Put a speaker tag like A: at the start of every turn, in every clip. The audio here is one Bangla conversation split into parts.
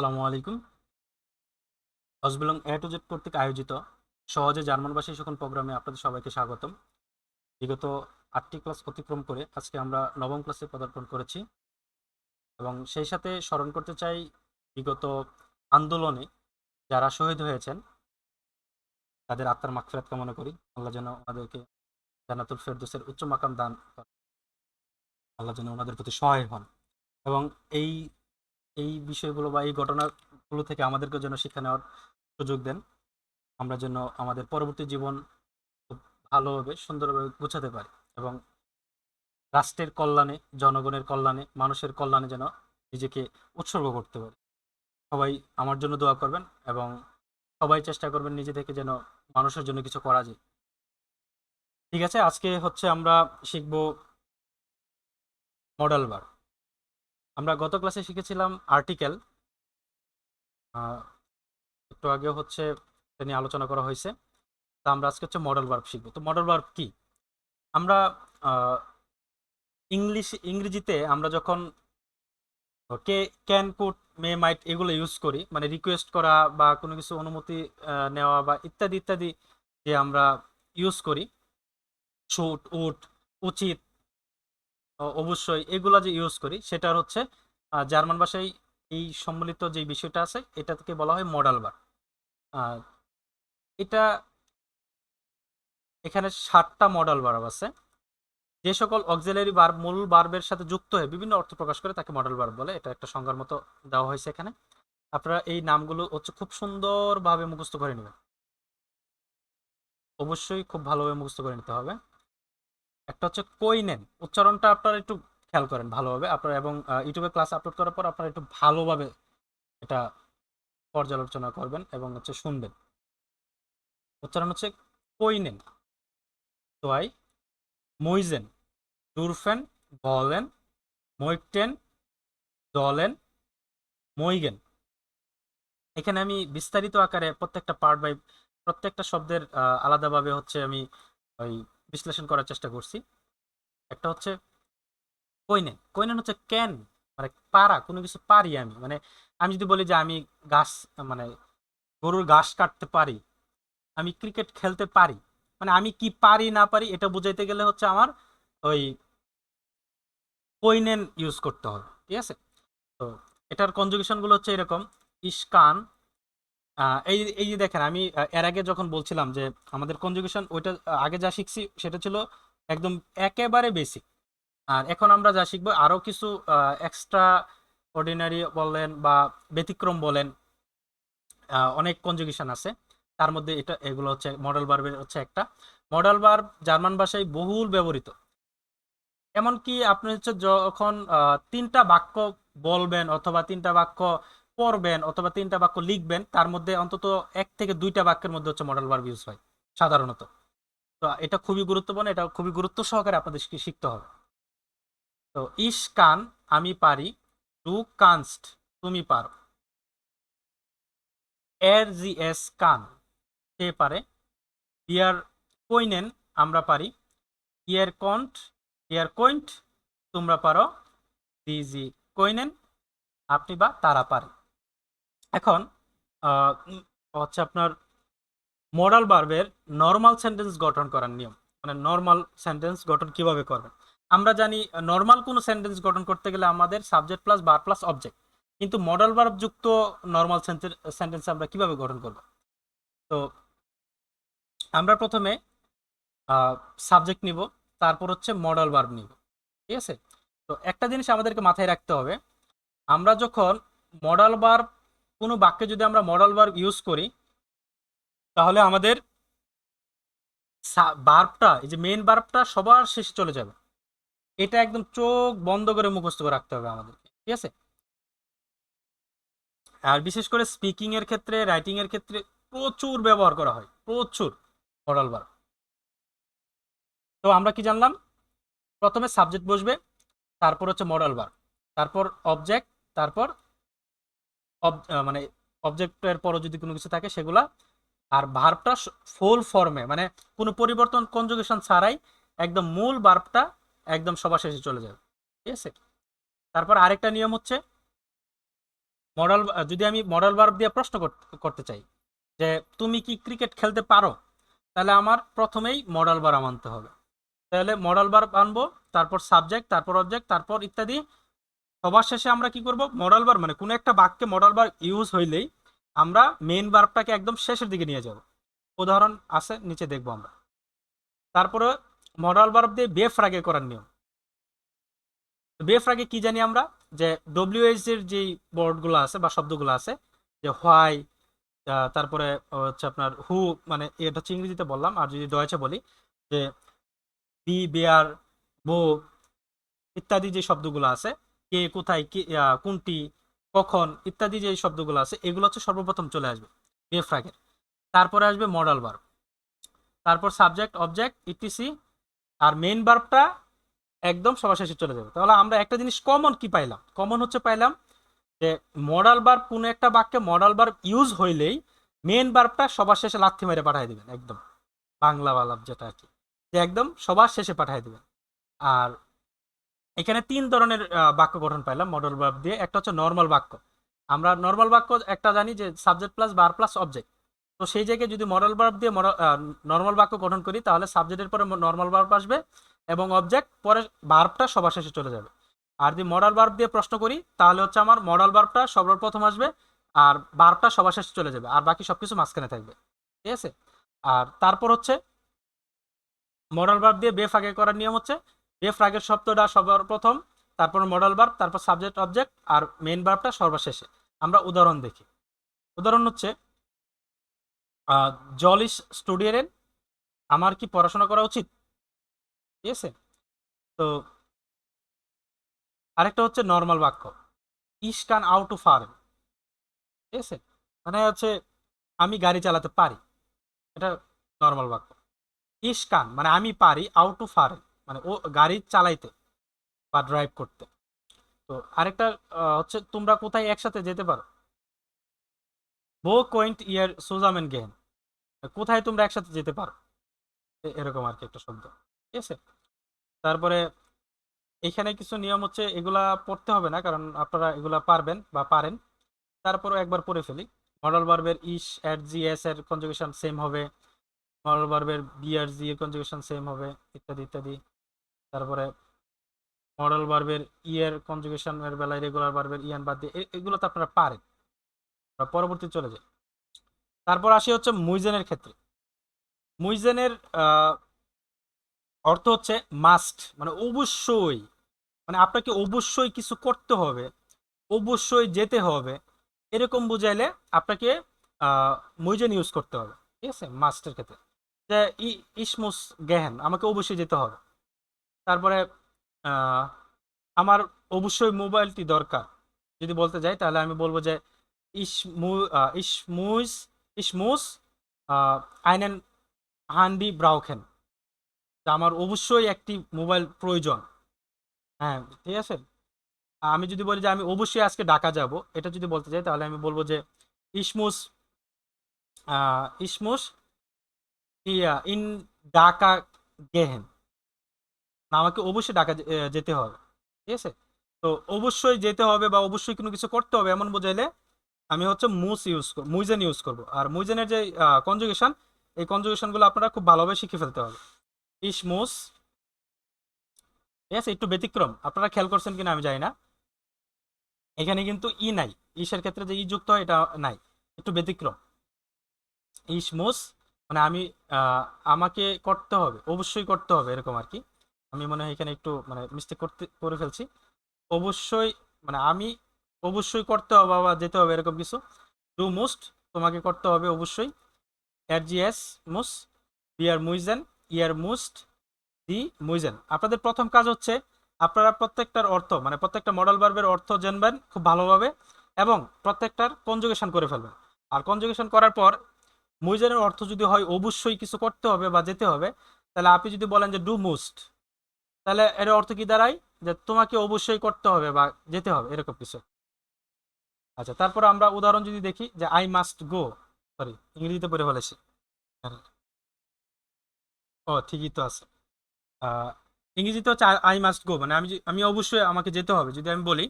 A: আসসালামু আলাইকুম। হজবিলং এ টু জেড কর্তৃক আয়োজিত সহজে জার্মান ভাষায় শিখন প্রোগ্রামে আপনাদের সবাইকে স্বাগতম। বিগত আটটি ক্লাস অতিক্রম করে আজকে আমরা নবম ক্লাসে পদার্পণ করেছি এবং সেই সাথে স্মরণ করতে চাই বিগত আন্দোলনে যারা শহীদ হয়েছেন, তাদের আত্মার মাগফিরাত কামনা করি। আল্লাহ যেন ওনাদেরকে জান্নাতুল ফেরদৌসের উচ্চ মাকাম দান আল্লাহ যেন ওনাদের প্রতি সহায় হন এবং এই এই বিষয়গুলো বা এই ঘটনাগুলো থেকে আমাদেরকে যেন শিক্ষা নেওয়ার সুযোগ দেন। আমরা যেন আমাদের পরবর্তী জীবন ভালোভাবে, সুন্দরভাবে গুছাতে পারি এবং রাষ্ট্রের কল্যাণে, জনগণের কল্যাণে, মানুষের কল্যাণে যেন নিজেকে উৎসর্গ করতে পারি। সবাই আমার জন্য দোয়া করবেন এবং সবাই চেষ্টা করবেন নিজে থেকে যেন মানুষের জন্য কিছু করা যায়। ঠিক আছে, আজকে হচ্ছে আমরা শিখব মডেল বার আমরা গত ক্লাসে শিখেছিলাম আর্টিকেল একটু আগে হচ্ছে এটা নিয়ে আলোচনা করা হয়েছে। তা আমরা আজকে হচ্ছে মডেল ভার্ব শিখব। তো মডেল ভার্ব কি? আমরা ইংলিশ ইংরেজিতে আমরা যখন, কে ক্যান কুট মে মাইট এগুলো ইউজ করি মানে রিকোয়েস্ট করা বা কোনো কিছু অনুমতি নেওয়া বা ইত্যাদি ইত্যাদি যে আমরা ইউজ করি শুট উট উচিত অবশ্যই এগুলা যে ইউজ করি সেটার হচ্ছে জার্মান ভাষায় এই সম্মিলিত যে বিষয়টা আছে এটা থেকে বলা হয় মডাল বার এটা এখানে ষাটটা মডাল ভার্ব আছে। যে সকল অক্সিলারি ভার্ব মূল ভার্বের সাথে যুক্ত হয়ে বিভিন্ন অর্থ প্রকাশ করে তাকে মডেল ভার্ব বলে। এটা একটা সংজ্ঞার মতো দেওয়া হয়েছে এখানে। আপনারা এই নামগুলো হচ্ছে খুব সুন্দরভাবে মুখস্থ করে নেবেন। অবশ্যই খুব ভালোভাবে মুখস্থ করে নিতে হবে। একটা হচ্ছে কইনেন উচ্চারণটা আপনারা একটু খেয়াল করেন ভালোভাবে। আপনার এবং ইউটিউবে ক্লাস আপলোড করার পর আপনারা একটু ভালোভাবে এটা পর্যালোচনা করবেন এবং হচ্ছে শুনবেন। উচ্চারণ হচ্ছে কইনেন তোয়াই মইজেন ডুরফেন বলেন মৈকটেন দলেন মইগেন এখানে আমি বিস্তারিত আকারে প্রত্যেকটা পার্ট বাই প্রত্যেকটা শব্দের আলাদাভাবে হচ্ছে আমি ওই বিশ্লেষণ করার চেষ্টা করছি। একটা হচ্ছে কইনেন। কইনেন হচ্ছে ক্যান মানে পারা, কোনো কিছু পারি আমি। মানে আমি যদি বলি যে আমি ঘাস মানে গরুর ঘাস কাটতে পারি, আমি ক্রিকেট খেলতে পারি মানে আমি কি পারি, না পারি, এটা বুঝাইতে গেলে হচ্ছে আমার ওই কইনেন ইউজ করতে হবে, ঠিক আছে? তো এটার কনজুগেশনগুলো হচ্ছে এরকম, ইস্কান এই এই যে দেখেন, আমি এর আগে যখন বলছিলাম যে আমাদের কনজুগেশন ওইটা আগে যা শিখছি সেটা ছিল একদম একেবারে বেসিক আর এখন আমরা যা শিখব আরও কিছু এক্সট্রা অর্ডিনারি বলেন বা ব্যতিক্রম বলেন অনেক কনজুগেশন আছে। তার মধ্যে এটা, এগুলো হচ্ছে মডেল ভার্বের হচ্ছে একটা। মডেল ভার্ব জার্মান ভাষায় বহুল ব্যবহৃত। এমনকি আপনি হচ্ছে যখন তিনটা বাক্য বলবেন অথবা তিনটা বাক্য পড়বেন অথবা তিনটা বাক্য লিখবেন, তার মধ্যে অন্তত এক থেকে দুইটা বাক্যের মধ্যে হচ্ছে মডেল ভার্ব ইউজ হয়, সাধারণত। তো এটা খুবই গুরুত্বপূর্ণ, এটা খুবই গুরুত্ব সহকারে আপনাদের শিখতে হবে। তো ইস কান, আমি পারি ডু কানস্ট, তুমি পারো। এর জি এস কান সে পারে? ইয়ার কইনেন, আমরা পারি। ইয়ার কন্ট ইয়ার কইন্ট, তোমরা পারো। দিজি কইনেন, আপনি বা তারা পারে। এখন হচ্ছে আপনার মডাল বার্বের নর্মাল সেন্টেন্স গঠন করার নিয়ম। মানে নর্মাল সেন্টেন্স গঠন কীভাবে করবেন? আমরা জানি নর্মাল কোনো সেন্টেন্স গঠন করতে গেলে আমাদের সাবজেক্ট প্লাস বার প্লাস অবজেক্ট কিন্তু মডাল ভার্ব যুক্ত নর্মাল সেন্টেন্স আমরা কীভাবে গঠন করব? তো, আমরা প্রথমে সাবজেক্ট নিব, তারপর হচ্ছে মডাল ভার্ব নিব। ঠিক আছে? তো একটা জিনিস আমাদেরকে মাথায় রাখতে হবে, আমরা যখন মডাল ভার্ব কোনো বাক্যে যদি আমরা মডাল ভার্ব ইউজ করি, তাহলে আমাদের বার্বটা এই যে মেন বার্বটা সবার শেষে চলে যাবে। এটা একদম চোখ বন্ধ করে মুখস্থ করে রাখতে হবে আমাদেরকে, ঠিক আছে? আর বিশেষ করে স্পিকিং এর ক্ষেত্রে রাইটিং এর ক্ষেত্রে প্রচুর ব্যবহার করা হয়, প্রচুর মডাল ভার্ব তো আমরা কি জানলাম? প্রথমে সাবজেক্ট বসবে, তারপর হচ্ছে মডাল ভার্ব তারপর অবজেক্ট তারপর মানে অবজেক্টের পরও যদি কোনো কিছু থাকে সেগুলা, আর ভার্বটা ফুল ফর্মে মানে কোনো পরিবর্তন কনজুগেশন ছাড়াই একদম মূল ভার্বটা একদম সবার শেষে চলে যাবে, ঠিক আছে? তারপর আরেকটা নিয়ম হচ্ছে মডেল যদি আমি মডেল ভার্ব দিয়ে প্রশ্ন কর- করতে চাই, যে তুমি কি ক্রিকেট খেলতে পারো? তাহলে আমার প্রথমেই মডেল ভার্ব আনতে হবে। তাহলে মডেল ভার্ব আনব, তারপর সাবজেক্ট তারপর অবজেক্ট তারপর ইত্যাদি সবার শেষে আমরা কি করব? মডেল বার মানে কোনো একটা বাক্যে মডেল বার ইউজ হইলেই আমরা মেন ভার্বটাকে একদম শেষের দিকে নিয়ে যাব। উদাহরণ আছে, নিচে দেখব আমরা। তারপরে মডেল ভার্ব দিয়ে বেফ রাগে করার নিয়ম। বেফ রাগে কি জানি আমরা? যে ডব্লিউএইচ এর যেই ওয়ার্ডগুলো আছে বা শব্দগুলো আছে, যে হোয়াই তারপরে হচ্ছে আপনার হু মানে এটা হচ্ছে ইংরেজিতে বললাম, আর যদি ডয়েচে বলি, যে বি বেয়ার বো ইত্যাদি যে শব্দগুলো আছে কে কোথায় কে কোনটি, কখন ইত্যাদি যে শব্দগুলো আছে, এগুলো হচ্ছে সর্বপ্রথম চলে আসবে বেফ রাগের তারপরে আসবে মডাল বার্ব তারপর সাবজেক্ট অবজেক্ট ইটিসি আর মেন বার্বটা একদম সবার শেষে চলে যাবে। তাহলে আমরা একটা জিনিস কমন কি পাইলাম? কমন হচ্ছে পাইলাম যে মডাল ভার্ব কোনো একটা বাক্যে মডাল ভার্ব ইউজ হইলেই মেন বার্বটা সবার শেষে লাথি মেরে পাঠিয়ে দিবেন, একদম। বাংলা বালাব যেটা আর কি। যে একদম সবার শেষে পাঠিয়ে দেবেন। আর এখানে তিন ধরনের বাক্য গঠন পাইলাম মডেল ভার্ব দিয়ে। একটা হচ্ছে নর্মাল বাক্য। আমরা নর্মাল বাক্য একটা জানি যে সাবজেক্ট প্লাস বার প্লাস অবজেক্ট তো সেই জায়গায় যদি মডেল ভার্ব দিয়ে নর্মাল বাক্য গঠন করি, তাহলে সাবজেক্টের পরে নর্মাল ভার্ব আসবে এবং অবজেক্ট পরে ভার্বটা সবার শেষে চলে যাবে। আর যদি মডেল ভার্ব দিয়ে প্রশ্ন করি, তাহলে হচ্ছে আমার মডেল ভার্বটা সর্বপ্রথম আসবে আর ভার্বটা সবার শেষে চলে যাবে আর বাকি সবকিছু মাঝখানে থাকবে। ঠিক আছে? আর তারপর হচ্ছে মডেল ভার্ব দিয়ে বেফ আগে করার নিয়ম হচ্ছে বেফ আগের শব্দটা সবার প্রথম তারপর মডেল ভার্ব তারপর সাবজেক্ট অবজেক্ট আর মেইন বার্বটা সর্বশেষে। আমরা উদাহরণ দেখি। উদাহরণ হচ্ছে জলিস স্টুডিয়ারের আমার কি পড়াশোনা করা উচিত? ঠিক আছে? তো, আরেকটা হচ্ছে নর্মাল বাক্য ইস কান আউট টু ফার। ঠিক আছে? মানে হচ্ছে, আমি গাড়ি চালাতে পারি। এটা নর্মাল বাক্য। ইস কান মানে আমি পারি, আউট টু ফার। মানে ও গাড়ি চালাইতে বা ড্রাইভ করতে। তো আরেকটা হচ্ছে তোমরা কোথায় একসাথে যেতে পারো? বো কোয়েন্ট ইয়ার সুজামেন গেহেন। কোথায় তোমরা একসাথে যেতে পারো? এরকম আর কি একটা শব্দ। ঠিক আছে? তারপরে এখানে কিছু নিয়ম হচ্ছে এগুলা পড়তে হবে না, কারণ আপনারা এগুলা পারবেন বা পারেন। তারপরও একবার পড়ে ফেলি। মডেল ভার্বের ইস অ্যাট জি, এস এর কনজুগেশন সেম হবে। মডেল ভার্বের বি আর জি এর কনজুগেশন সেম হবে, ইত্যাদি ইত্যাদি। তারপরে মডেল ভার্বের ই এর কনজুগেশন এর বেলায় রেগুলার ভার্বের ইয়ান বাদ দিয়ে এগুলো তো আপনারা পারেন। পরবর্তী চলে যাই। তারপর আসি হচ্ছে মুইজেনের ক্ষেত্রে। মুইজেনের অর্থ হচ্ছে মাস্ট মানে অবশ্যই মানে আপনাকে অবশ্যই কিছু করতে হবে, অবশ্যই যেতে হবে, এরকম বুঝাইলে আপনাকে মুইজেন ইউজ করতে হবে। ঠিক আছে? মাস্টের ক্ষেত্রে। যে ইসমুস গেহেন, আমাকে অবশ্যই যেতে হবে। তারপরে আমার অবশ্যই মোবাইলটি দরকার। যদি বলতে যাই, তাহলে আমি বলব যে ইসমু ইসমুস ইসমুস আইনেন হান্ডি ব্রাউখেন। আমার অবশ্যই একটি মোবাইল প্রয়োজন। হ্যাঁ ঠিক আছে? আমি যদি বলি যে আমি অবশ্যই আজকে ঢাকা যাব, এটা যদি বলতে চাই তাহলে আমি বলব যে ইসমুস ইসমুস, ইয়া, ইন ঢাকা গেহেন। আমাকে অবশ্যই ঢাকা যেতে হবে, ঠিক আছে? তো অবশ্যই যেতে হবে বা অবশ্যই কোনো কিছু করতে হবে এমন বোঝাইলে আমি হচ্ছে মুস ইউজ মুইজেন ইউজ করব। আর মুইজেনের যে কনজুগেশন এই কনজুগেশনগুলো আপনারা খুব ভালোভাবে শিখে ফেলতে হবে। ইসমুস ঠিক আছে? একটু ব্যতিক্রম, আপনারা খেয়াল করছেন কিনা আমি জানি না। এখানে কিন্তু ই নাই, ইসের ক্ষেত্রে যে ই যুক্ত হয় এটা নাই, একটু ব্যতিক্রম। ইসমুস মানে আমি আমাকে করতে হবে, অবশ্যই করতে হবে, এরকম আর কি। আমি মনে হয় এখানে একটু মানে মিস্টেক করতে, করে ফেলছি। অবশ্যই মানে আমি অবশ্যই করতে হবে বা যেতে হবে এরকম কিছু। ডু মোস্ট তোমাকে করতে হবে অবশ্যই। এর জি এস মুস বিয়ার মুইজেন ইয়ার মুস্ট দি মুইজেন আপনাদের প্রথম কাজ হচ্ছে, আপনারা প্রত্যেকটার অর্থ মানে প্রত্যেকটা মডেল ভার্বের অর্থ জানবেন খুব ভালোভাবে, এবং প্রত্যেকটার কনজুগেশন করে ফেলবেন। আর কনজুগেশন করার পর মুইজেনের অর্থ যদি হয়, অবশ্যই কিছু করতে হবে বা যেতে হবে। তাহলে আপনি যদি বলেন যে ডু মোস্ট তাহলে এর অর্থ কি দাঁড়ায়? যে তোমাকে অবশ্যই করতে হবে বা যেতে হবে, এরকম কিছু। আচ্ছা তারপর আমরা উদাহরণ যদি দেখি যে আই মাস্ট গো সরি ইংরেজিতে পড়ে ফেলেছি। ও, ঠিকই তো আছে। ইংরেজিতে হচ্ছে আই মাস্ট গো মানে আমি আমি অবশ্যই আমাকে যেতে হবে। যদি আমি বলি,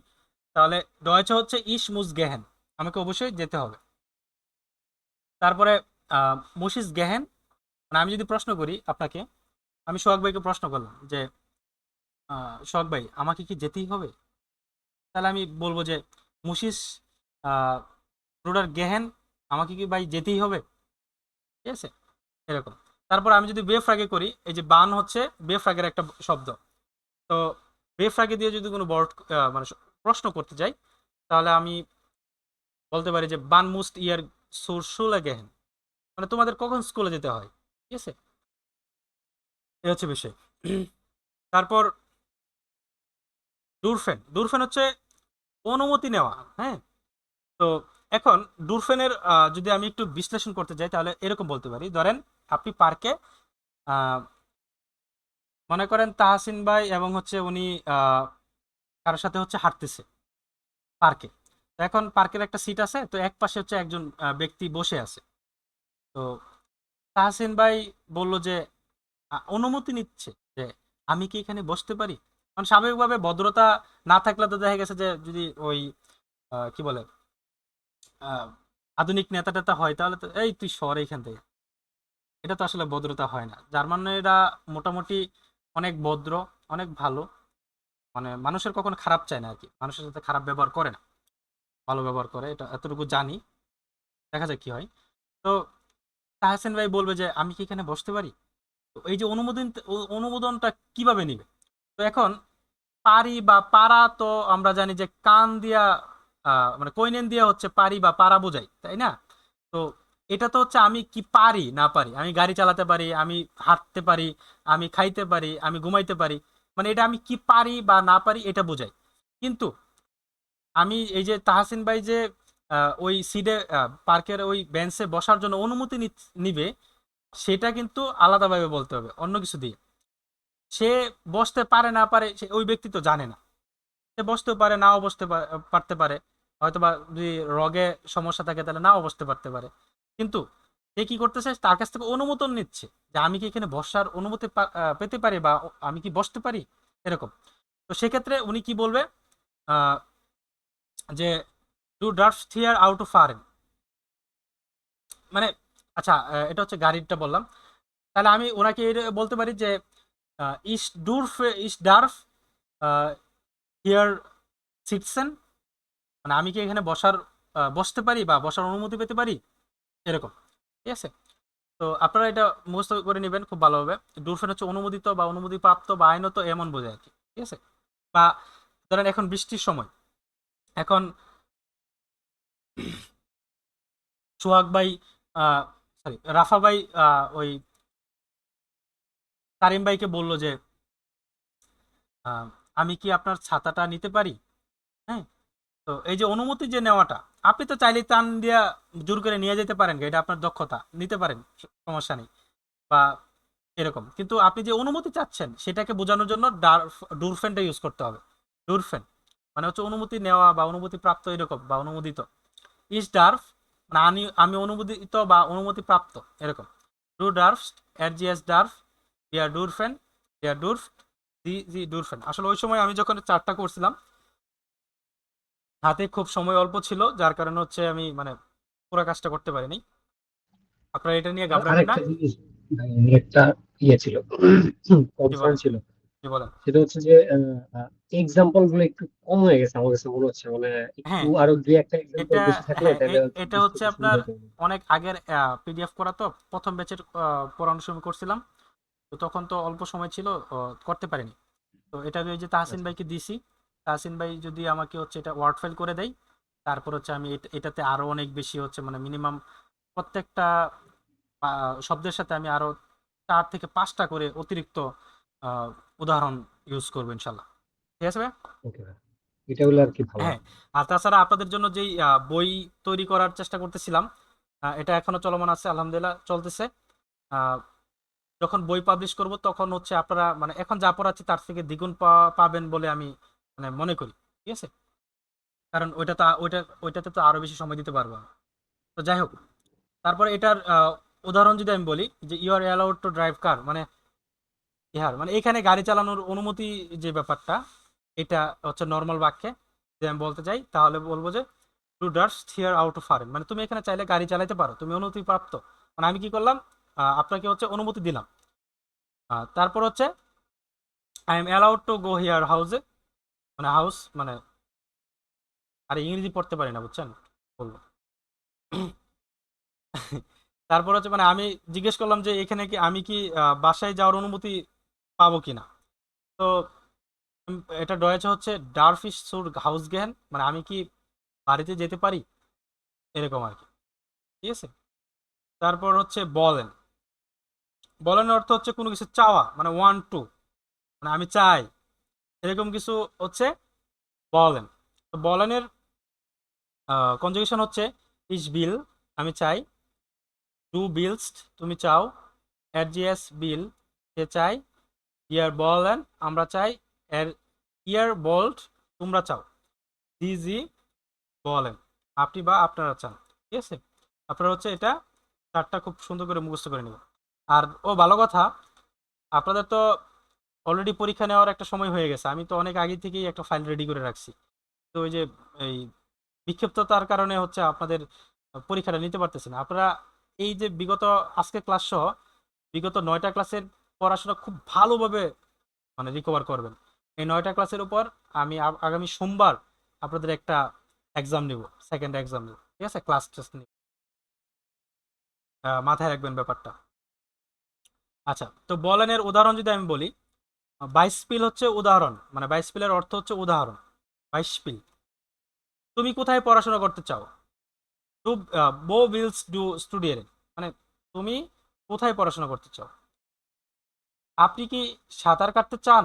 A: তাহলে ডয়েচে হচ্ছে ইস মুস গেহেন, আমাকে অবশ্যই যেতে হবে। তারপরে মুশিস গেহেন মানে আমি যদি প্রশ্ন করি আপনাকে, আমি সোহাগ ভাইকে প্রশ্ন করলাম যে সোহাগ ভাই, আমাকে কি যেতেই হবে? তাহলে আমি বলব যে, মুশিস ব্রুডার গেহেন, আমাকে কি ভাই যেতেই হবে? ঠিক আছে? এরকম। তারপর আমি যদি বেফ্রাগে করি, এই যে বান হচ্ছে, বেফ্রাগের একটা শব্দ। তো বেফ্রাগে দিয়ে যদি কোনো বড় মানে প্রশ্ন করতে যাই, তাহলে আমি বলতে পারি যে, বান মুস্ট ইয়ার সুরসুলা গেহেন। মানে তোমাদের কখন স্কুলে যেতে হয়? ঠিক আছে? এ হচ্ছে বিষয়। তারপর ডুরফেন ডুরফেন হচ্ছে অনুমতি নেওয়া হ্যাঁ? তো এখন ডুরফেনের যদি আমি একটু বিশ্লেষণ করতে যাই, তাহলে এরকম বলতে পারি। ধরেন আপনি পার্কে মনে করেন তাহাসিন ভাই এবং হচ্ছে উনি কারোর সাথে হচ্ছে হাঁটতেছে পার্কে। এখন পার্কের একটা সিট আছে, তো এক পাশে হচ্ছে একজন ব্যক্তি বসে আছে। তো তাহসিন ভাই বলল যে অনুমতি নিচ্ছে যে, আমি কি এখানে বসতে পারি? কারণ স্বাভাবিকভাবে ভদ্রতা না থাকলে তো দেখা গেছে যে যদি ওই কি বলে আধুনিক নেতা টেতা হয়, তাহলে তো এই তুই সর এখান থেকে। এটা তো আসলে ভদ্রতা হয় না। জার্মানরা মোটামুটি অনেক ভদ্র, অনেক ভালো। মানে মানুষের কখনো খারাপ চায় না আর কি। মানুষের সাথে খারাপ ব্যবহার করে না। ভালো ব্যবহার করে, এটা এতটুকু জানি। দেখা যাক কি হয়। তো তাহসেন ভাই বলবে যে, আমি কি এখানে বসতে পারি? তো এই যে অনুমোদন, অনুমোদনটা কীভাবে নিবে? তো এখন পারি বা পারা তো আমরা জানি যে কান দিয়া মানে কৈনেন দিয়া হচ্ছে পারি বা পারা বোঝাই, তাই না? তো এটা তো হচ্ছে আমি কি পারি, না পারি? আমি গাড়ি চালাতে পারি, আমি হাঁটতে পারি, আমি খাইতে পারি, আমি ঘুমাইতে পারি মানে এটা আমি কি পারি বা না পারি এটা বোঝাই। কিন্তু আমি এই যে তাহাসিন ভাই যে ওই সিডে পার্কের ওই বেঞ্চে বসার জন্য অনুমতি নিবে, সেটা কিন্তু আলাদাভাবে বলতে হবে, অন্য কিছু দিয়ে। সে বসতে পারে না পারে, সে ওই ব্যক্তি তো জানে না। সে বসতেও পারে, নাও বসতে পারতে পারে। হয়তো বা যদি রগে সমস্যা থাকে, তাহলে নাও বসতে পারতে পারে। কিন্তু সে কি করতেছে তার কাছ থেকে অনুমোদন নিচ্ছে যে, আমি কি এখানে বসার অনুমতি পেতে পারি বা আমি কি বসতে পারি? এরকম। তো সেক্ষেত্রে উনি কি বলবে? যে ডু ড্রাফট থিয়ার আউট অফ ফারেন মানে আচ্ছা এটা হচ্ছে গাড়িটা বললাম। তাহলে আমি ওনাকে বলতে পারি যে ইস ডুরফ ইস ডার্ফ হিয়ার সিটসেন। মানে আমি কি এখানে বসার বসতে পারি বা বসার অনুমতি পেতে পারি? এরকম। ঠিক আছে? তো আপনারা এটা মুখস্থ করে নেবেন, খুব ভালোভাবে ডুরফেন হচ্ছে অনুমোদিত বা অনুমতি প্রাপ্ত বা আইনত এমন বোঝায় আর কি। ঠিক আছে? বা ধরেন এখন বৃষ্টির সময়। এখন সোহাগ ভাই সরি রাফা ভাই ওই কারিম ভাইকে বলল যে আমি কি আপনার ছাতাটা নিতে পারি? হ্যাঁ? তো এই যে অনুমতি যে নেওয়াটা, আপনি তো চাইলে টান দিয়া জোর করে নিয়ে যেতে পারেন এটা আপনার দক্ষতা, নিতে পারেন, সমস্যা নেই, বা এরকম। কিন্তু আপনি যে অনুমতি চাচ্ছেন, সেটাকে বোঝানোর জন্য ডুরফেনটা ইউজ করতে হবে। ডুরফেন মানে হচ্ছে অনুমতি নেওয়া বা অনুমতি প্রাপ্ত এরকম, বা অনুমোদিত। ইস ডার্ফ মানে আমি আমি অনুমোদিত বা অনুমতি প্রাপ্ত, এরকম। ডু ডার্ফ এর জি এস ডার্ফ ডিয়ার ডুরফেন ডিয়ার ডুরফ দি জি ডুরফেন আসলে ওই সময় আমি যখন চারটা করছিলাম হাতে খুব সময় অল্প ছিল যার কারণে হচ্ছে আমি মানে পুরো কাজটা করতে পারিনি। আপনারা এটা নিয়ে ঘাবড়াবেন না।
B: আমার একটা ইয়ে ছিল কনসার্ন ছিল। সেটা হচ্ছে যে এক্সাম্পলগুলো একটু কম হয়ে গেছে আমার কাছে মনে হচ্ছে মানে
A: হ্যাঁ,
B: একটু আরও দুই একটা এক্সাম্পল বেশি থাকলে
A: হ্যাঁ, এটা হচ্ছে আপনার অনেক আগের পিডিএফ করা তো প্রথম ব্যাচের পড়ানোর সময় করছিলাম। তো তখন তো অল্প সময় ছিল করতে পারিনি। তো এটা ওই যে তাহসিন
B: আচ্ছা।
A: ভাইকে দিছি। তাহসিন ভাই যদি আমাকে হচ্ছে এটা ওয়ার্ড ফাইল করে দেয় তারপর হচ্ছে আমি এটাতে আরও অনেক বেশি হচ্ছে মানে মিনিমাম প্রত্যেকটা শব্দের সাথে আমি আরও চার থেকে পাঁচটা করে অতিরিক্ত আহ, উদাহরণ ইউজ করব ইনশাল্লাহ। ঠিক আছে ভাই
B: ভাই। এটা হলে আর কি ভালো
A: হ্যাঁ। আর তাছাড়া আপনাদের জন্য যেই বই তৈরি করার চেষ্টা করতেছিলাম এটা এখনও চলমান আছে আলহামদুলিল্লাহ চলতেছে। আহ, যখন বই পাবলিশ করব, তখন হচ্ছে আপনারা মানে এখন যা পড়াচ্ছি তার থেকে দ্বিগুণ পাবেন বলে আমি মানে মনে করি, ঠিক আছে? কারণ ওইটা তো, ওইটা, ওইটাতে তো আরও বেশি সময় দিতে পারব তো যাই হোক, তারপরে এটার উদাহরণ যদি আমি বলি যে you are allowed to drive car মানে ইহার মানে এখানে গাড়ি চালানোর অনুমতি যে ব্যাপারটা, এটা হচ্ছে নর্মাল বাক্যে যদি আমি বলতে চাই তাহলে বলব যে টু ডার্স হিয়ার আউট অফ ফারেন মানে তুমি এখানে চাইলে গাড়ি চালাতে পারো, তুমি অনুমতি প্রাপ্ত। মানে আমি কি করলাম আপনাকে হচ্ছে অনুমতি দিলাম। তারপর হচ্ছে I am allowed to go here হাউসে মানে হাউস মানে আরে ইংরেজি পড়তে পারি না, বুঝছেন? বলব। তারপর হচ্ছে মানে আমি জিজ্ঞেস করলাম যে এখানে কি আমি কি বাসায় যাওয়ার অনুমতি পাবো কিনা? তো এটা ডয়েছে হচ্ছে ডারফিশ সুর হাউস গেহেন। মানে আমি কি বাড়িতে যেতে পারি? এরকম আর কি। ঠিক আছে? তারপর হচ্ছে বলেন। বলেনের অর্থ হচ্ছে কোনো কিছু চাওয়া মানে ওয়ান টু মানে আমি চাই। এরকম কিছু হচ্ছে বলেন। তো বলেনের কনজুগেশন হচ্ছে ইস বিল আমি চাই। টু বিলস তুমি চাও। অ্যাডজিএস বিল সে চাই। ইয়ার বলেন আমরা চাই। এর ইয়ার বল্ট তোমরা চাও। ডিজি বলেন। আপনি বা আপনারা চান। ঠিক আছে? আপনারা হচ্ছে এটা চারটা খুব সুন্দর করে মুখস্থ করে নেবেন। আর, ও ভালো কথা। আপনাদের তো অলরেডি পরীক্ষা নেওয়ার একটা সময় হয়ে গেছে। আমি তো অনেক আগে থেকেই একটা ফাইল রেডি করে রাখছি। তো ওই যে, এই বিক্ষিপ্ততার কারণে হচ্ছে আপনাদের পরীক্ষাটা নিতে পারতেছি না। আপনারা এই যে বিগত, আজকে ক্লাস সহ বিগত নয়টা ক্লাসের পড়াশোনা খুব ভালোভাবে মানে রিকভার করবেন। এই নয়টা ক্লাসের উপর আমি আগামী সোমবার আপনাদের একটা এক্সাম নিব সেকেন্ড এক্সাম নিব। ঠিক আছে? ক্লাস টেস্ট নিব। মাথায় রাখবেন ব্যাপারটা। আচ্ছা তো বলেনের উদাহরণ যদি আমি বলি, বাইশ পিল হচ্ছে উদাহরণ মানে বাইশ পিলের অর্থ হচ্ছে উদাহরণ, বাইশ পিল। তুমি কোথায় পড়াশোনা করতে চাও? টু বো উইলস ডু স্টুডিয়ারে মানে তুমি কোথায় পড়াশোনা করতে চাও? আপনি কি সাঁতার কাটতে চান?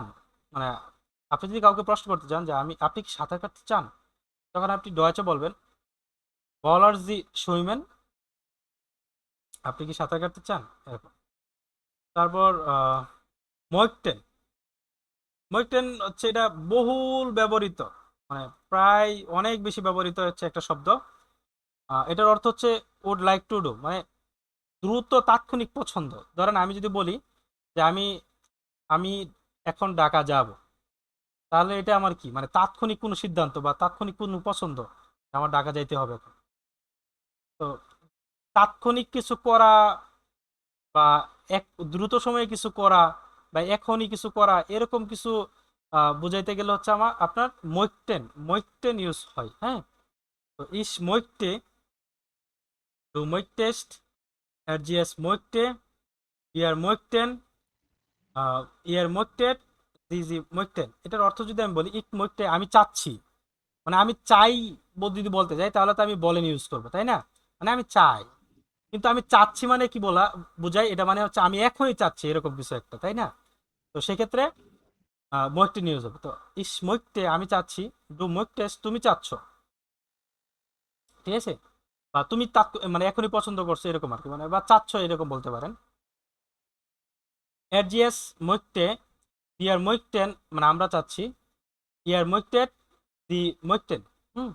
A: মানে আপনি যদি কাউকে প্রশ্ন করতে চান যে আমি, আপনি কি সাঁতার কাটতে চান? তখন আপনি ডয়েচে বলবেন বলার জি সুইমেন আপনি কি সাঁতার কাটতে চান? এরকম। তারপর মৈকটেন মৈকটেন হচ্ছে এটা বহুল ব্যবহৃত মানে প্রায় অনেক বেশি ব্যবহৃত হচ্ছে একটা শব্দ। এটার অর্থ হচ্ছে উড লাইক টু ডু মানে দ্রুত তাৎক্ষণিক পছন্দ। ধরেন আমি যদি বলি যে, আমি আমি এখন ঢাকা যাব তাহলে এটা আমার কি? মানে তাৎক্ষণিক কোনো সিদ্ধান্ত বা তাৎক্ষণিক কোনো পছন্দ আমার ঢাকা যাইতে হবে তো তাৎক্ষণিক কিছু করা বা এক দ্রুত সময়ে কিছু করা বা এখনই কিছু করা, এরকম কিছু বুঝাইতে গেলে হচ্ছে আমার আপনার মৈকটেন মৈকটেন ইউজ হয় হ্যাঁ? তো ইস মৈকটে টু মৈকটেস্ট এরজিএস মৈকটে ইয়ার মৈকটেন ইয়ার মৈকটেড জি জি মৈকটেন এটার অর্থ যদি আমি বলি ইক মৈকটে আমি চাচ্ছি মানে আমি চাই যদি বলতে যাই, তাহলে তো আমি বলেন ইউজ করব, তাই না? মানে আমি চাই। কিন্তু আমি চাচ্ছি মানে কি বলা, বোঝাই, এটা মানে হচ্ছে আমি এখনই চাচ্ছি এরকম কিছু একটা, তাই না? তো সেক্ষেত্রে মৈকটে নিউজ হবে। তো ইস মৈকটে আমি চাচ্ছি ডু মৈকটেস্ট তুমি চাচ্ছ। ঠিক আছে? বা তুমি মানে এখনই পছন্দ করছ এরকম আর কি মানে বা চাচ্ছ এরকম বলতে পারেন। এরজিএস মৈকটে ইয়ার মৈকটেন মানে আমরা চাচ্ছি ইয়ার মৈকটেড দি মৈকটেন হুম?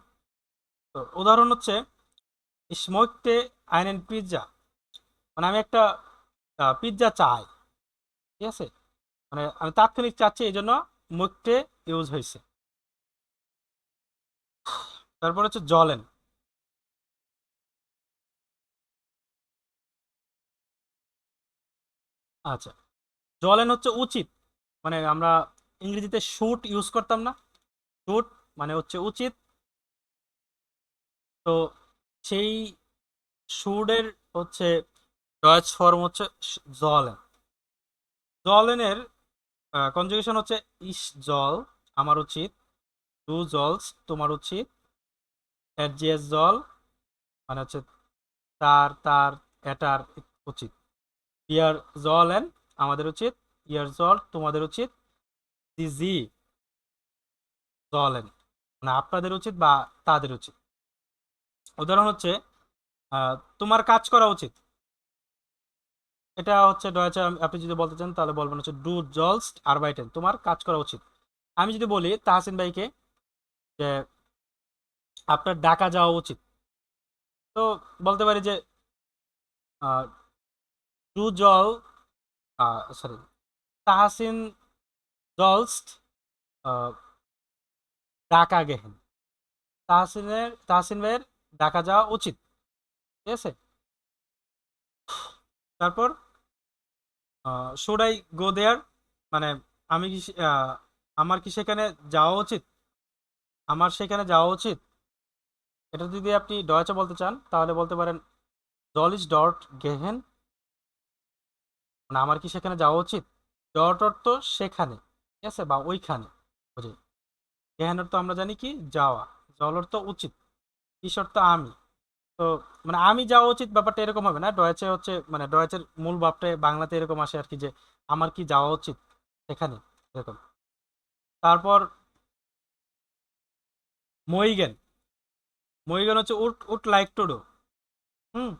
A: তো উদাহরণ হচ্ছে স্মোকটে আইনেন পিৎজা মানে আমি একটা পিৎজা চাই, ঠিক আছে? মানে আমি তাৎক্ষণিক চাচ্ছি, এই জন্য মুখটে ইউজ হয়েছে। তারপর হচ্ছে জলেন। আচ্ছা জলেন হচ্ছে উচিত মানে আমরা ইংরেজিতে শুট ইউজ করতাম না, শুট মানে হচ্ছে উচিত। তো সেই শুডের হচ্ছে ডয়েচ ফর্ম হচ্ছে জলেন। জলেনের কনজুগেশন হচ্ছে ইস জল, আমার উচিত টু জলস, তোমার উচিত এস জল মানে হচ্ছে তার তার, এটার উচিত। ইয়ার জলেন, আমাদের উচিত, ইয়ার জল, তোমাদের উচিত জি, জলেন। মানে আপনাদের উচিত বা তাদের উচিত। উদাহরণ হচ্ছে তোমার কাজ করা উচিত। এটা হচ্ছে ডয়েচে আপনি যদি বলতে চান, তাহলে বলবেন হচ্ছে ডু জলস আরবাইটেন তোমার কাজ করা উচিত। আমি যদি বলি তাহসিন ভাইকে যে, আপনার ডাকা যাওয়া উচিত। তো বলতে পারি যে ডু জল সরি তাহসিন জলস্ট ডাকা গেহেন। তাহসিনের, তাহসিন ভাইয়ের ঢাকা যাওয়া উচিত। ঠিক আছে? তারপর শুড আই গো দেয়ার মানে আমি কি আমার কি সেখানে যাওয়া উচিত? আমার সেখানে যাওয়া উচিত? এটা যদি আপনি ডয়েচে বলতে চান, তাহলে বলতে পারেন, জল ইজ ডট গেহেন। মানে আমার কি সেখানে যাওয়া উচিত? ডট অর্থ সেখানে। ঠিক আছে? বা ওইখানে। বুঝি গেহেন অর্থ আমরা জানি কি? যাওয়া। জল অর্থ উচিত। ইস তো আমি। তো মানে আমি যাওয়া উচিত ব্যাপারটা এরকম হবে না। ডয়েচে হচ্ছে মানে ডয়েচের মূল ভাবটা বাংলাতে এরকম আসে আর কি যে আমার কি যাওয়া উচিত সেখানে এরকম। তারপর মইগেন মইগেন হচ্ছে উট উট লাইক টু ডু হুম?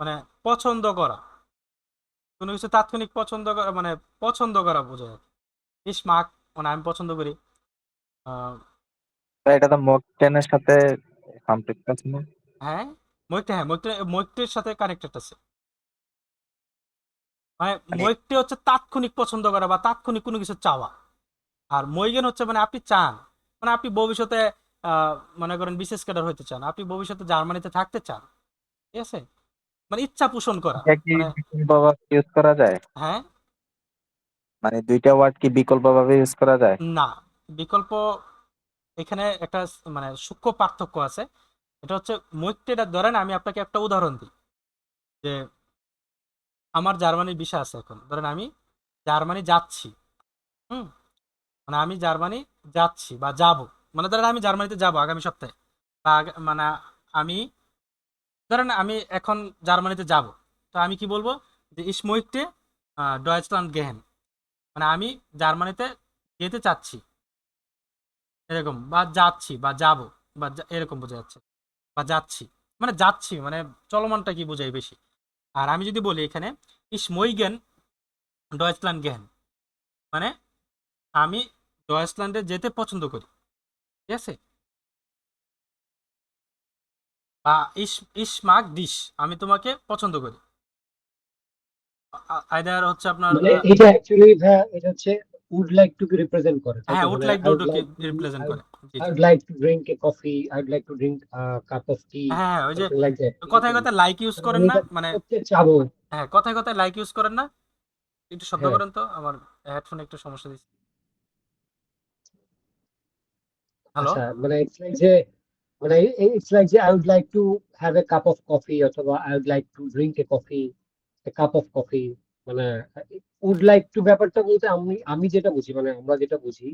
A: মানে পছন্দ করা। কোনো কিছু তাৎক্ষণিক পছন্দ করা মানে পছন্দ করা বোঝায় ইস মাক মানে আমি পছন্দ করি।
C: এটা তো মক সাথে সম্পৃক্ত আছে না?
A: হ্যাঁ মৈকটা হ্যাঁ মৈকটা মৈকটির সাথে কানেক্টেড আছে। মানে
C: মানে-
A: হচ্ছে তাৎক্ষণিক পছন্দ করা বা তাৎক্ষণিক কোনো কিছু চাওয়া। আর মৈগেন হচ্ছে মানে আপনি চান মানে আপনি ভবিষ্যতে মনে করেন বিশেষ ক্যাডার হইতে চান আপনি ভবিষ্যতে জার্মানিতে থাকতে চান ঠিক আছে? মানে ইচ্ছা পোষণ করা মানে
C: বিকল্পভাবে ইউজ করা যায়?
A: হ্যাঁ?
C: মানে দুইটা ওয়ার্ড কি বিকল্পভাবে ইউজ করা যায়?
A: না বিকল্প এখানে একটা মানে সূক্ষ্ম পার্থক্য আছে। এটা হচ্ছে মৈত্রীটা ধরেন আমি আপনাকে একটা উদাহরণ দিই। যে আমার জার্মানির বিষয় আছে এখন। ধরেন আমি জার্মানি যাচ্ছি। হুম? মানে আমি জার্মানি যাচ্ছি বা যাব। মানে ধরেন আমি জার্মানিতে যাব আগামী সপ্তাহে। বা মানে আমি ধরেন আমি এখন জার্মানিতে যাব। তো আমি কি বলব? যে ইস মৈত্রে ডয়েচল্যান্ড গেহেন। মানে আমি জার্মানিতে যেতে চাচ্ছি। এরকম বা যাচ্ছি বা যাব বা এরকম বোঝা যাচ্ছে বা যাচ্ছি। মানে যাচ্ছি মানে চলমানটা কি বোঝায় বেশি? আর আমি যদি বলি এখানে ইস মইগেন ডয়েচল্যান্ড গেহেন। মানে আমি ডয়েচল্যান্ডে যেতে পছন্দ করি। ঠিক আছে? বা ইস ইস মাক ডিশ আমি তোমাকে পছন্দ করি। আইদার হচ্ছে আপনার
B: মানে এটা অ্যাকচুয়ালি এটা হচ্ছে উড লাইক টু রিপ্রেজেন্ট করে
A: হ্যাঁ উড লাইক টু রিপ্রেজেন্ট করে
B: I would like to drink a coffee I would like to drink cup of tea
A: হ্যাঁ ওই যে কথায় কথায় লাইক ইউজ করেন না মানে
B: চাবো।
A: হ্যাঁ কথায় কথায় লাইক ইউজ করেন না। একটু শব্দ করেন তো আমার হেডফোন একটু সমস্যা দিচ্ছে।
B: মানে ইটস লাইক যে মানে ইটস লাইক যে I would like to have a cup of coffee অথবা I would like to drink a coffee a cup of coffee মানে would like to ব্যাপারটা বলতে আমি আমি যেটা বুঝি মানে আমরা যেটা বুঝি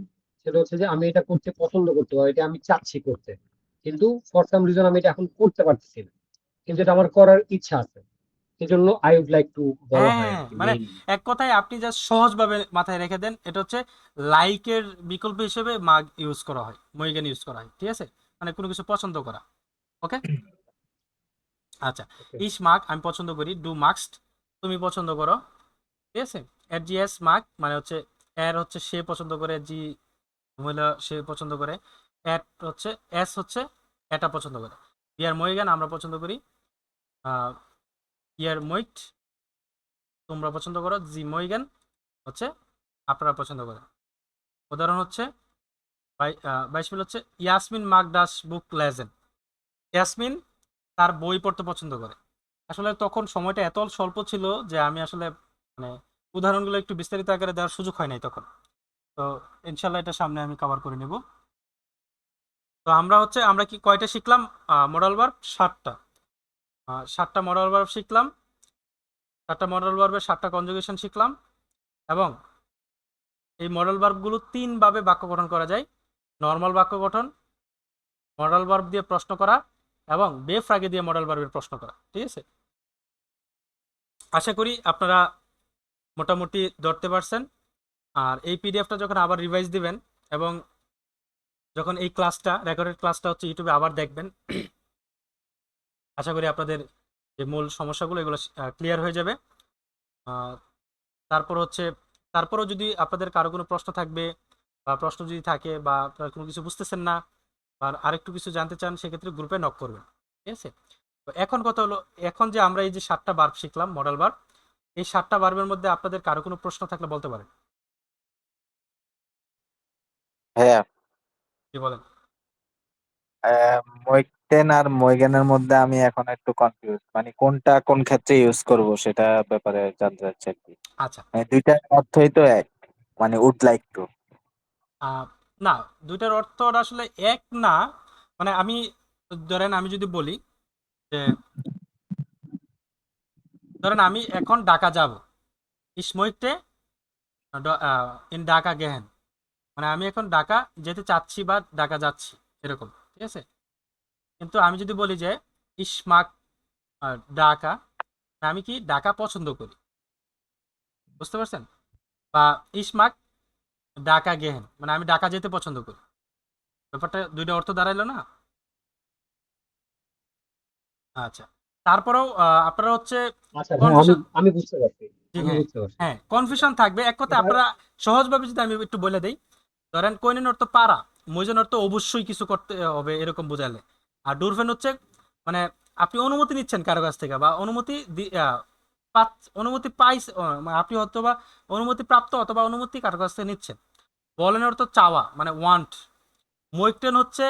B: সেটা হচ্ছে যে আমি এটা করতে পছন্দ করতে পারি এটা আমি চাচ্ছি করতে। কিন্তু ফর সাম রিজন আমি এটা এখন করতে পারতেছি না। কিন্তু এটা আমার করার ইচ্ছা আছে। আই উড লাইক টু
A: মানে এক কথায় আপনি জাস্ট সহজভাবে মাথায় রেখে দেন এটা হচ্ছে লাইকের বিকল্প হিসেবে মাগ ইউজ করা হয় মইগেন ইউজ করা হয় ঠিক আছে? মানে কোনো কিছু পছন্দ করা ওকে আচ্ছা ইস মার্ক আমি পছন্দ করি ডু মার্কস তুমি পছন্দ করো। ঠিক আছে? এর জি এস মার্ক মানে হচ্ছে এর হচ্ছে সে পছন্দ করে জি মহিলা সে পছন্দ করে এট হচ্ছে এস হচ্ছে এটা পছন্দ করে। ইয়ার মইগান আমরা পছন্দ করি ইয়ার মইট তোমরা পছন্দ করো জি মইগান হচ্ছে আপনারা পছন্দ করে উদাহরণ হচ্ছে বাইশ মিল হচ্ছে ইয়াসমিন মার্ক ডাস বুক লেজেন ইয়াসমিন তার বই পড়তে পছন্দ করে। আসলে তখন সময়টা এত স্বল্প ছিল যে আমি আসলে মানে উদাহরণগুলো একটু বিস্তারিত আকারে দেওয়ার সুযোগ হয় নাই তখন। তো ইনশাল্লাহ এটা সামনে আমি কভার করে নেব। তো আমরা হচ্ছে, আমরা কি কয়টা শিখলাম? মডেল বার্ব সাতটা। সাতটা মডেল ভার্ব শিখলাম। সাতটা মডেল ভার্বের সাতটা কনজুগেশন শিখলাম। এবং এই মডেল ভার্বগুলো তিনভাবে বাক্য গঠন করা যায়। নর্মাল বাক্য গঠন মডেল বার্ব দিয়ে প্রশ্ন করা এবং বেফ্রাগে দিয়ে মডেল বার্বের প্রশ্ন করা। ঠিক আছে? আশা করি আপনারা মোটামুটি ধরতে পারছেন। আর এই পিডিএফটা যখন আবার রিভাইজ দিবেন এবং যখন এই ক্লাসটা রেকর্ডেড ক্লাসটা হচ্ছে ইউটিউবে আবার দেখবেন, আশা করি আপনাদের যে মূল সমস্যাগুলো এগুলো ক্লিয়ার হয়ে যাবে। তারপর হচ্ছে, তারপরও যদি আপনাদের কারও কোনো প্রশ্ন থাকবে বা প্রশ্ন যদি থাকে বা আপনারা কোনো কিছু বুঝতেছেন না বা আরেকটু কিছু জানতে চান, সেক্ষেত্রে গ্রুপে নক করবেন। ঠিক আছে? তো এখন কথা হলো, এখন যে আমরা এই যে সাতটা বার্ব শিখলাম মডেল বার্ব এই সাতটা বার্বের মধ্যে আপনাদের কারও কোনো প্রশ্ন থাকলে বলতে পারেন।
C: হ্যাঁ।
A: কি বলেন?
C: মইক টেন আর ময়গেনের মধ্যে আমি এখন একটু কনফিউজ মানে কোনটা কোন ক্ষেত্রে ইউজ করব সেটা ব্যাপারে জানতে চাচ্ছি আর কি।
A: আচ্ছা।
C: মানে দুইটার অর্থই তো এক মানে উড লাইক টু
A: না দুইটার অর্থ আসলে এক না মানে আমি ধরেন আমি যদি বলি যে ধরেন আমি এখন ঢাকা যাব। ইস মইতে ইন ঢাকা গেহেন। মানে আমি এখন ঢাকা যেতে চাচ্ছি বা ঢাকা যাচ্ছি, এরকম, ঠিক আছে? কিন্তু আমি যদি বলি যে ইসমাক ঢাকা আমি কি ঢাকা পছন্দ করি? বুঝতে পারছেন? বা ইসমাক ঢাকা গেহেন মানে আমি ঢাকা যেতে পছন্দ করি। ব্যাপারটা দুইটা অর্থ দাঁড়াইলো না? আচ্ছা। তারপরেও আপনারা হচ্ছে
B: আচ্ছা হ্যাঁ, আমি বুঝতে পারছি।
A: হ্যাঁ। কনফিউশন থাকবে। এক কথা আপনারা সহজভাবে যদি আমি একটু বলে দেই ধরেন কোইনের অর্থ পারা মইজের অর্থ অবশ্যই কিছু করতে হবে এরকম বোঝালে। আর ডুরফেন হচ্ছে মানে আপনি অনুমতি নিচ্ছেন কারও কাছ থেকে বা অনুমতি অনুমতি আহ, মানে আপনি অথবা অনুমতি প্রাপ্ত অথবা অনুমতি কারও কাছ থেকে নিচ্ছেন। বলেন অর্থ চাওয়া মানে ওয়ান্ট মৈকটেন হচ্ছে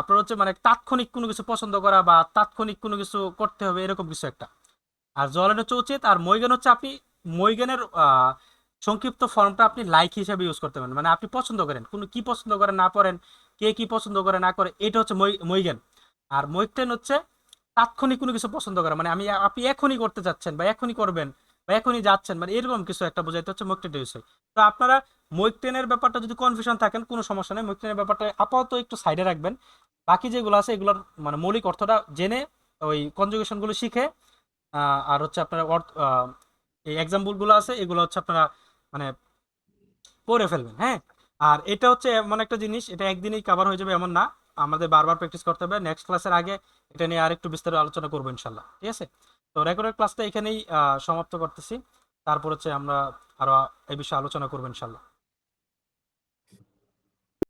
A: আপনার হচ্ছে মানে তাৎক্ষণিক কোনো কিছু পছন্দ করা বা তাৎক্ষণিক কোনো কিছু করতে হবে এরকম কিছু একটা। আর জলেন হচ্ছে উচিত আর মৈগান হচ্ছে আপনি, মৈগানের সংক্ষিপ্ত ফর্মটা আপনি লাইক হিসেবে ইউজ করতে পারেন। মানে আপনি পছন্দ করেন, কোনো কি পছন্দ করেন, না করেন কে কি পছন্দ করে, না করে, এটা হচ্ছে মৈগান। আর মৈকটেন হচ্ছে তাৎক্ষণিক কোনো কিছু পছন্দ করা। মানে আমি, আপনি এখনই করতে যাচ্ছেন বা এখনই করবেন এখনই যাচ্ছেন মানে এরকম কিছু একটা বোঝাইতে হচ্ছে মৈকটেন ইউজ হয় তো আপনারা মৈকটেনের ব্যাপারটা যদি কনফিউশন থাকেন, কোনো সমস্যা নেই। মৈকটেনের ব্যাপারটা আপাতত একটু সাইডে রাখবেন। বাকি যেগুলো আছে, এগুলোর মানে মৌলিক অর্থটা জেনে ওই কনজুগেশনগুলো শিখে আর হচ্ছে আপনারা অর্থ এই এক্সাম্পলগুলো আছে, এগুলো হচ্ছে আপনারা মানে পড়ে ফেলবেন হ্যাঁ? আর এটা হচ্ছে এমন একটা জিনিস, এটা একদিনেই কভার হয়ে যাবে এমন না। আমাদের বারবার প্র্যাকটিস করতে হবে। নেক্সট ক্লাসের আগে এটা নিয়ে আর একটু বিস্তারিত আলোচনা করব ইনশাল্লাহ ঠিক আছে? তো রেকর্ডের ক্লাসটা এখানেই সমাপ্ত করতেছি। তারপর হচ্ছে আমরা আরও এই বিষয়ে আলোচনা করব ইনশাল্লাহ।